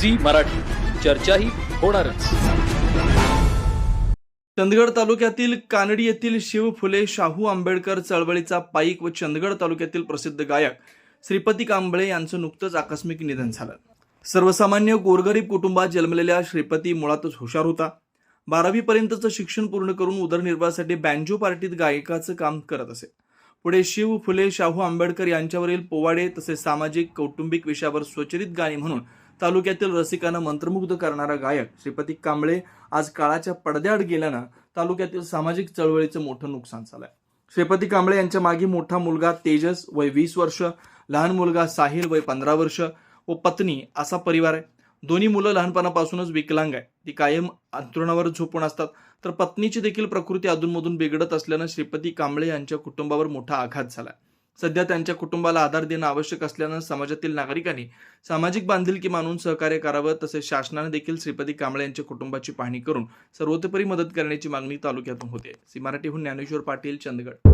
Zee Marathi. चर्चाही होणारच. चंदगड तालुक्यातील कानडी येथील शिव फुले शाहू आंबेडकर चळवळीचा पाईक व चंदगड तालुक्यातील प्रसिद्ध गायक श्रीपती कांबळे यांचं नुकतंच आकस्मिक निधन झालं. सर्वसामान्य गोरगरीब कुटुंबात जन्मलेल्या श्रीपती मुळातच हुशार होता. बारावीपर्यंतचं शिक्षण पूर्ण करून उदरनिर्वाहासाठी बँजो पार्टीत गायकाचं काम करत असे. पुढे शिव फुले शाहू आंबेडकर यांच्यावरील पोवाडे तसेच सामाजिक कौटुंबिक विषयावर स्वचरित गाणी म्हणून तालुक्यातील रसिकांना मंत्रमुग्ध करणारा गायक श्रीपती कांबळे आज काळाच्या पडद्याआड गेल्यानं तालुक्यातील सामाजिक चळवळीचं मोठं नुकसान झालंय. श्रीपती कांबळे यांच्या मागे मोठा मुलगा तेजस वय वीस वर्ष लहान मुलगा साहिल वय पंधरा वर्ष व पत्नी असा परिवार आहे. दोन्ही मुलं लहानपणापासूनच विकलांग आहे ती कायम अंतरुणावर झोपून असतात. तर पत्नीची देखील प्रकृती अधूनमधून बिघडत असल्यानं श्रीपती कांबळे यांच्या कुटुंबावर मोठा आघात झाला सध्या त्यांच्या कुटुंबाला आधार देणं आवश्यक असल्यानं समाजातील नागरिकांनी सामाजिक बांधिलकी मानून सहकार्य करावं तसेच शासनाने देखील श्रीपती कांबळे यांच्या कुटुंबाची पाहणी करून सर्वतोपरी मदत करण्याची मागणी तालुक्यातून होते. सी मराठीहून ज्ञानेश्वर पाटील चंदगड.